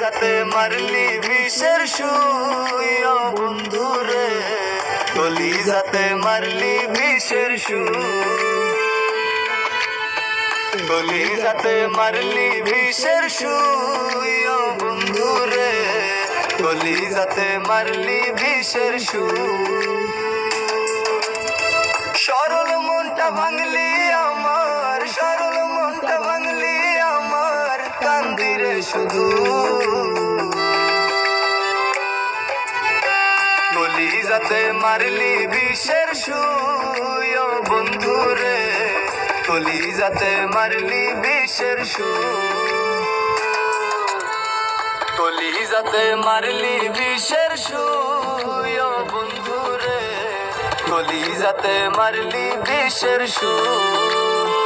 মারলি বিষের সুই বন্ধু রে। কলি যাতে মারলি বিষের সুই। কলি যাতে মারলি বিষের ও বন্ধু রে। কলি যাতে মারলি বিষের সুই। সরল মনটা ভাঙলি শুধু বলি যাতে মারলি সুই, ও বন্ধু রে বলি যাতে মারলি বিষের সুই। কলি যাতে মারলি সুই, ও বন্ধু রে কলি যাতে মারলি বিষের সুই।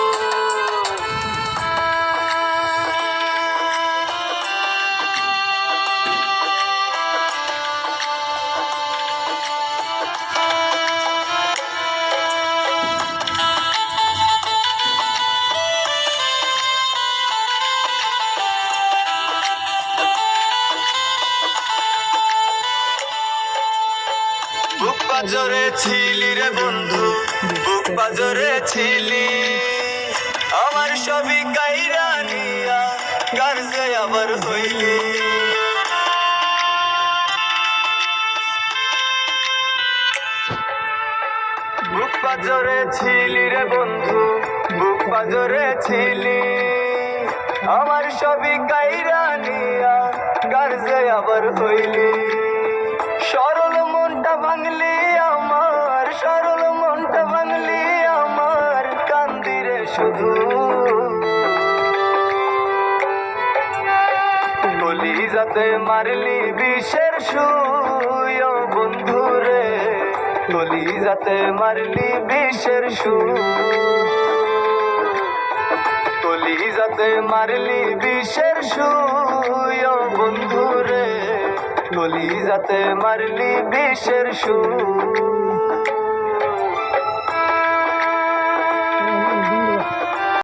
পাজরে ছিলি রে বন্ধু, বুক পাজরে ছিলি। আমার সবই কাইরা নিয়া গার্জে আবার হইলি। বুক পাজরে ছিলি রে বন্ধু, বুক পাজরে ছিলি। আমার সবই কাইরা নিয়া গার্জে আবার হইলি। শুধু বলি যাতে মারলি সুই, ও বন্ধু রে। বলি যাতে মারলি বিষের সুই। কলি যাতে মারলি বন্ধু রে। কলি যাতে মারলি বিষের সুই।